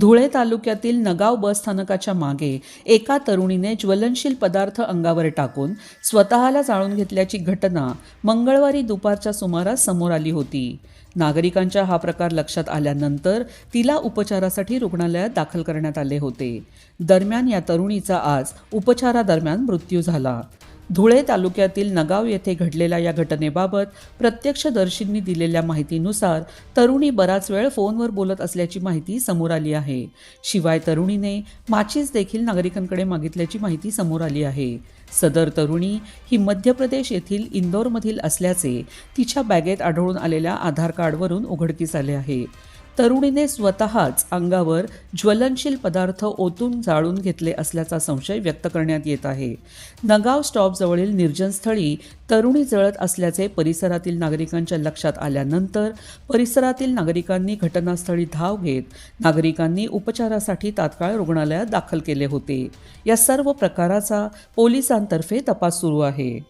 धुळे तालुक्यातील नगाव बस स्थानकाच्या मागे एका तरुणीने ज्वलनशील पदार्थ अंगावर टाकून स्वतःला जाळून घेतल्याची घटना मंगळवारी दुपारच्या सुमारास समोर आली होती. नागरिकांच्या हा प्रकार लक्षात आल्यानंतर तिला उपचारासाठी रुग्णालयात दाखल करण्यात आले होते. दरम्यान या तरुणीचा आज उपचारादरम्यान मृत्यू झाला. धुळे तालुक्यातील नगाव येथे घडलेल्या या घटनेबाबत प्रत्यक्षदर्शींनी दिलेल्या माहितीनुसार तरुणी बराच वेळ फोनवर बोलत असल्याची माहिती समोर आली आहे. शिवाय तरुणीने माचीस देखील नागरिकांकडे मागितल्याची माहिती समोर आली आहे. सदर तरुणी ही मध्य प्रदेश येथील इंदोरमधील असल्याचे तिच्या बॅगेत आढळून आलेल्या आधार कार्डवरून उघडकीस आले आहे. तरुणीने स्वतःच अंगावर ज्वलनशील पदार्थ ओतून जाळून घेतले असल्याचा संशय व्यक्त करण्यात येत आहे. नगाव स्टॉपजवळील निर्जनस्थळी तरुणी जळत असल्याचे परिसरातील नागरिकांच्या लक्षात आल्यानंतर परिसरातील नागरिकांनी घटनास्थळी धाव घेत नागरिकांनी उपचारासाठी तात्काळ रुग्णालयात दाखल केले होते. या सर्व प्रकाराचा पोलिसांतर्फे तपास सुरू आहे.